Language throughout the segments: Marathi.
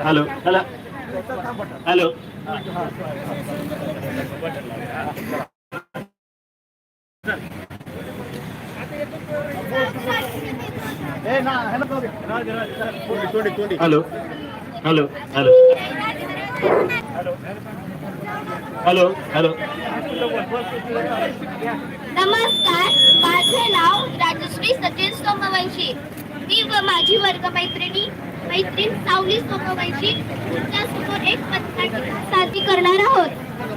Hello. Hello. Hello. Hello hello. Hello. Hello. Hello. नमस्कार. माझे नाव राजश्री सचिन सोमवंशी. मी व माझी वर्गमैत्रिणी मैत्रीण सावली सोपवायची तुमच्यासमोर एक पथक साजरी करणार आहोत.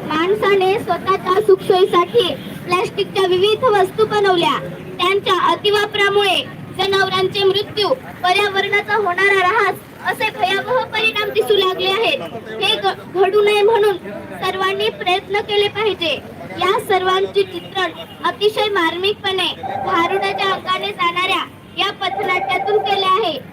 माणसाने स्वतःच्या सुखसोयीसाठी प्लॅस्टिकच्या विविध वस्तू बनवल्या. त्यांच्या अतिवापरामुळे जनावरांचे मृत्यू पर्यावरणाचा होणारा ऱ्हास असे भयावह परिणाम दिसू लागले आहेत. हे घ- घडू नये म्हणून सर्वांनी प्रयत्न केले पाहिजे. या सर्वांचे चित्रण अतिशय मार्मिकपणे भारुडाच्या अंगाने जाणाऱ्या या पथनाट्यातून केले आहे.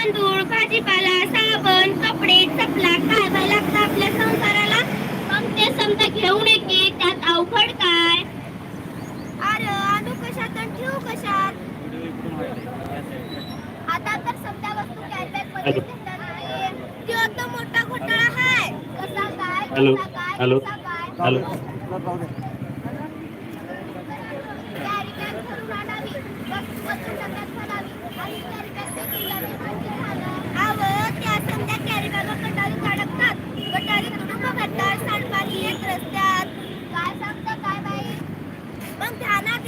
तांदूळ भाजीपाला साबण कपडे चपला बाय लागतं आपल्या संसाराला. मग ते समजा घेऊन ये की त्यात अवघड काय? अरे आणू कशात आणि ठेवू कशात? आता तर समजा वस्तू कॅरीबॅगमध्ये नाहीये. तर मोठा घोटाळा आहे कसा काय हॅलो. कसा काय हॅलो. कसा काय? हॅलो. कॅरीबॅग भरून आणावी. वस्तू वस्तू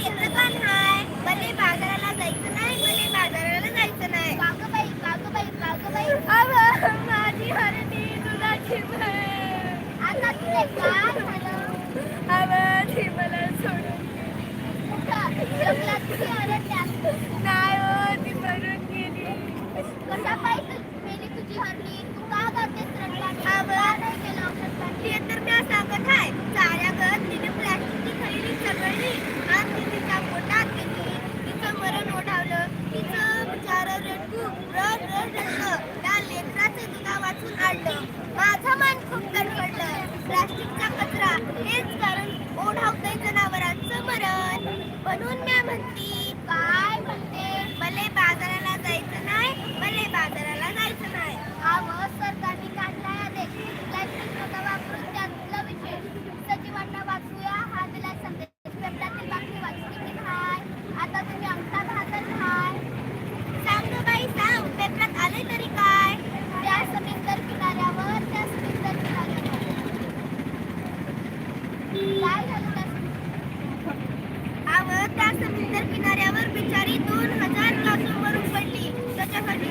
तिथं पण हाय मले बाजाराला जायचं नाही. मले बाजाराला जायचं नाही. काकूबाई काकूबाई काकूबाई अव माझी हरणी तुला झिमळ आता तुझे काय झालं अव झिमला सोडून जंगलात तुझी हरणी असतो रडलं त्या दुधा वाचून आणलं. माझं खूप प्लास्टिकचा कचरा. हेच कारण ओढावतंय जनावरांचं मरण. म्हणून म्या म्हणती त्या समुद्र किनाऱ्यावर बिचारी दोन हजार कासवरून पडली त्याच्यासाठी